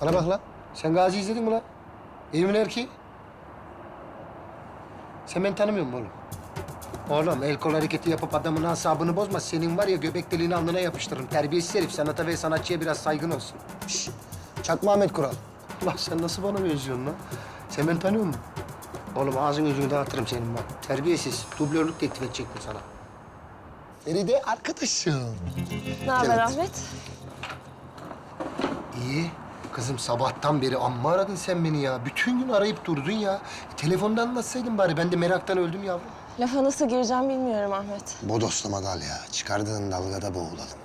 Bana bak lan. Sen Gazi izledin mi lan? Evimin erkeği. Sen beni tanımıyor musun oğlum? Oğlum el kol hareketi yapıp adamın asabını bozma. Senin var ya göbek deliğini alnına yapıştırırım. Terbiyesiz herif. Sanata ve sanatçıya biraz saygın olsun. Şşş. Çakma Ahmet Kural. Lan sen nasıl bana benziyorsun lan? Sen beni tanıyor musun? Oğlum ağzını yüzünü dağıtırım senin bak. Terbiyesiz. Dublörlük teklif edecektim sana. Feride arkadaşım. Ne haber. Ahmet? İyi. Kızım sabahtan beri amma aradın sen beni ya. Bütün gün arayıp durdun ya. E, telefonda anlatsaydın bari. Ben de meraktan öldüm yavrum. Lafa nasıl gireceğim bilmiyorum Ahmet. Bodoslama dal ya. Çıkardığın dalgada boğulalım.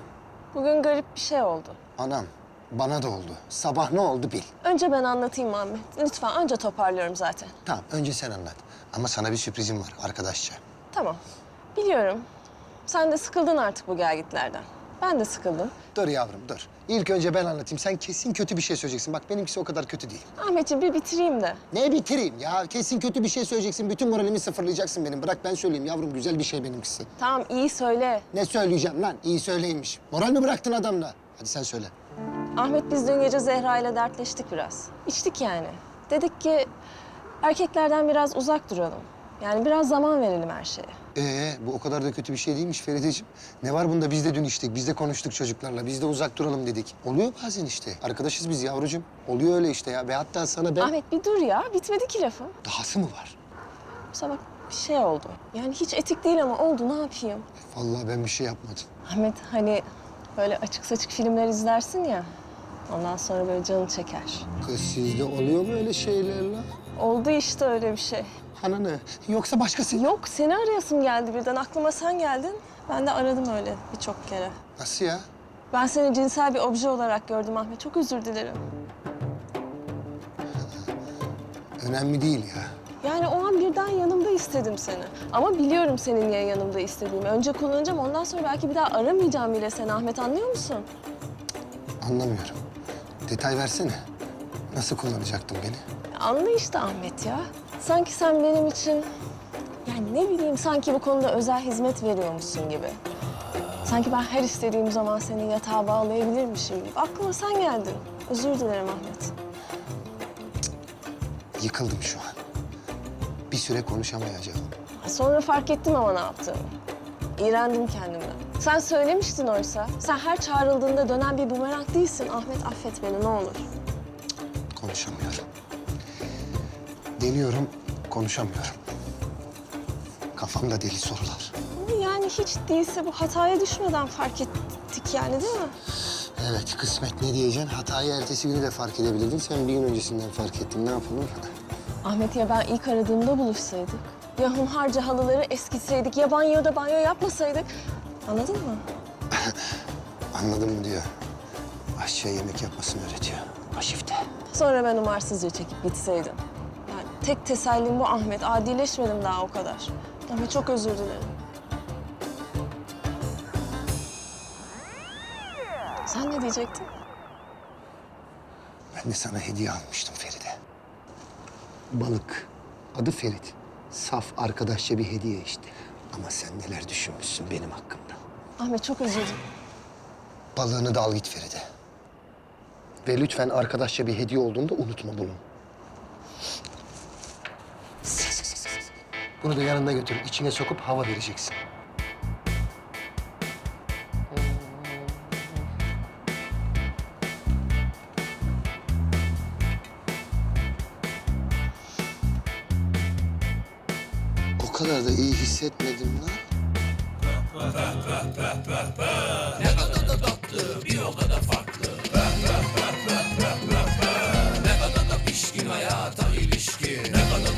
Bugün garip bir şey oldu. Anam, bana da oldu. Sabah ne oldu bil. Önce ben anlatayım Ahmet. Lütfen anca toparlıyorum zaten. Tamam, önce sen anlat. Ama sana bir sürprizim var arkadaşça. Tamam. Biliyorum. Sen de sıkıldın artık bu gelgitlerden. Ben de sıkıldım. Dur yavrum, dur. İlk önce ben anlatayım. Sen kesin kötü bir şey söyleyeceksin. Bak benimkisi o kadar kötü değil. Ahmetciğim bir bitireyim de. Ne bitireyim ya? Kesin kötü bir şey söyleyeceksin. Bütün moralimi sıfırlayacaksın benim. Bırak ben söyleyeyim yavrum. Güzel bir şey benimkisi. Tamam iyi söyle. Ne söyleyeceğim lan? İyi söyleymiş. Moral mi bıraktın adamla? Hadi sen söyle. Ahmet biz dün gece Zehra ile dertleştik biraz. İçtik yani. Dedik ki erkeklerden biraz uzak duralım. Yani biraz zaman verelim her şeye. Ee, bu o kadar da kötü bir şey değilmiş Ferideciğim. Ne var bunda? Biz de dün içtik, biz de konuştuk çocuklarla. Biz de uzak duralım dedik. Oluyor bazen işte. Arkadaşız biz yavrucuğum. Oluyor öyle işte ya. Ve hatta sana ben... Ahmet bir dur ya. Bitmedi ki lafım. Dahası mı var? Bu sabah bir şey oldu. Yani hiç etik değil ama oldu. Ne yapayım? Vallahi ben bir şey yapmadım. Ahmet hani böyle açık saçık filmler izlersin ya. Ondan sonra böyle canı çeker. Kız sizde oluyor mu öyle şeyler la? Oldu işte öyle bir şey. Ana ne? Yoksa başkası... Yok seni arayasım geldi birden. Aklıma sen geldin. Ben de aradım öyle birçok kere. Nasıl ya? Ben seni cinsel bir obje olarak gördüm Ahmet. Çok özür dilerim. Önemli değil ya. Yani o an birden yanımda istedim seni. Ama biliyorum senin niye yanımda istediğimi. Önce kullanacağım ondan sonra belki bir daha aramayacağım bile seni Ahmet anlıyor musun? Anlamıyorum. Detay versene. Nasıl kullanacaktın beni? Anla işte Ahmet ya. Sanki sen benim için yani ne bileyim sanki bu konuda özel hizmet veriyormuşsun gibi. Sanki ben her istediğim zaman seni yatağa bağlayabilirmişim gibi. Aklıma sen geldin. Özür dilerim Ahmet. Yıkıldım şu an. Bir süre konuşamayacağım. Sonra fark ettim ama ne yaptığımı. İğrendim kendimden. Sen söylemiştin oysa. Sen her çağrıldığında dönen bir bumerang değilsin. Ahmet affet beni ne olur. Konuşamıyorum. Deniyorum, konuşamıyorum. Kafamda deli sorular. Ama yani hiç değilse bu hataya düşmeden fark ettik yani değil mi? Evet, kısmet ne diyeceksin? Hatayı ertesi günü de fark edebilirdin. Sen bir gün öncesinden fark ettin. Ne yapalım? Ahmet ya ben ilk aradığımda buluşsaydık. Ya hunharca halıları eskitseydik. Ya banyoda banyo yapmasaydık. Anladın mı? Anladım diyor. Aşçıya yemek yapmasını öğretiyor. Aşifte. Sonra ben umarsızca çekip gitseydim. Yani tek tesellim bu Ahmet. Adileşmedim daha o kadar. Ama çok özür dilerim. Sen ne diyecektin? Ben de sana hediye almıştım Feride. Balık. Adı Ferit. Saf arkadaşça bir hediye işte. Ama sen neler düşünmüşsün benim hakkımda. Ahmet çok özür dilerim. Balığını da al git Feride. Ve lütfen arkadaşça bir hediye olduğunda unutma bunu. Bunu da yanında götür. içine sokup hava vereceksin. O kadar da iyi hissetmedim lan.